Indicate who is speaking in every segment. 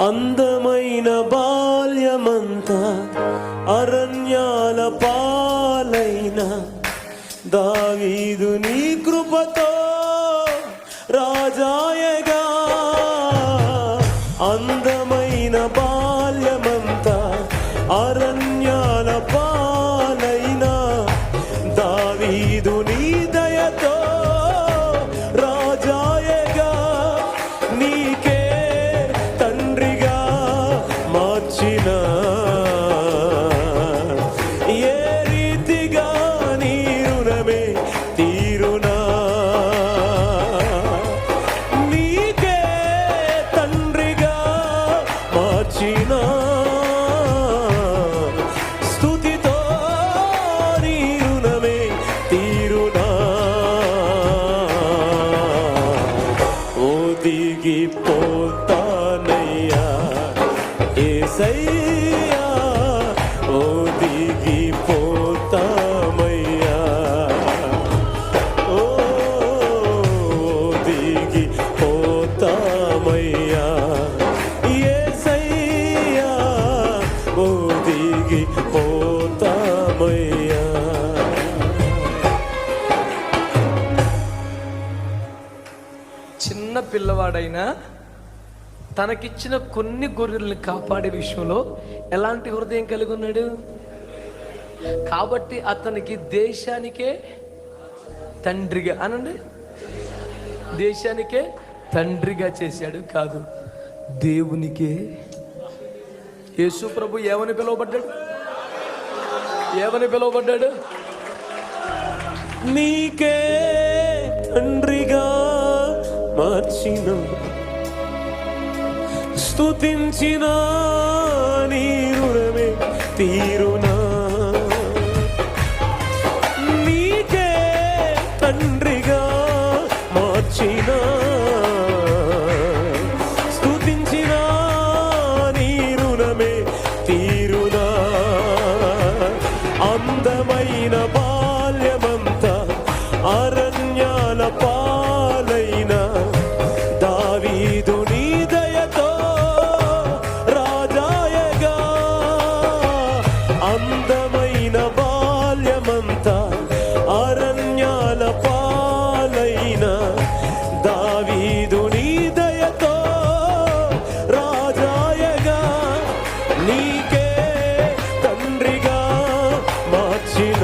Speaker 1: అందమైన బాల్యమంతా అరణ్యాల పాలైన దావీదు నీ కృపతో రాజాయగా అందమైన బా మార్చిన స్తుతితో నీ రుణమే తీరునా ఒదిగిపోతానయ్యా ఏసయ్యా. ఒదిగిపోతామయ్యా ఓ ఒదిగిపోతామయ్యా ఏసయ్యా
Speaker 2: పిల్లవాడైనా తనకిచ్చిన కొన్ని గొర్రెల్ని కాపాడే విషయంలో ఎలాంటి హృదయం కలిగి ఉన్నాడు? కాబట్టి అతనికి దేశానికే తండ్రిగా అనండి. దేశానికే తండ్రిగా చేశాడు కాదు దేవునికే. యేసు ప్రభు ఏమని పిలువబడ్డాడు? ఏమని పిలువబడ్డాడు?
Speaker 1: నీకే తండ్రిగా మార్చిన స్తుతించిన నీ రుణమే తీరునా. దావీదు నీ దయతో రాజాయగా నీకే తండ్రిగా మార్చిన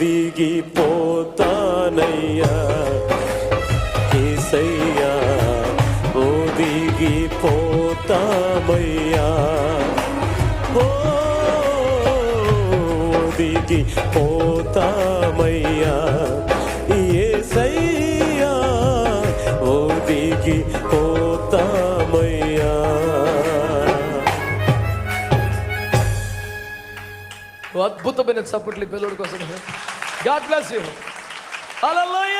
Speaker 1: ఒదిగిపోతానయ్యా ఏసయ్యా ఒదిగిపోతామయ్యా. ఓ ఒదిగిపోతామయ్యా. ఏసయ్యా ఒదిగిపోతామయ్యా.
Speaker 2: అద్భుతమైన చప్పట్లు పిల్లడి కోసం. God bless you. Hallelujah.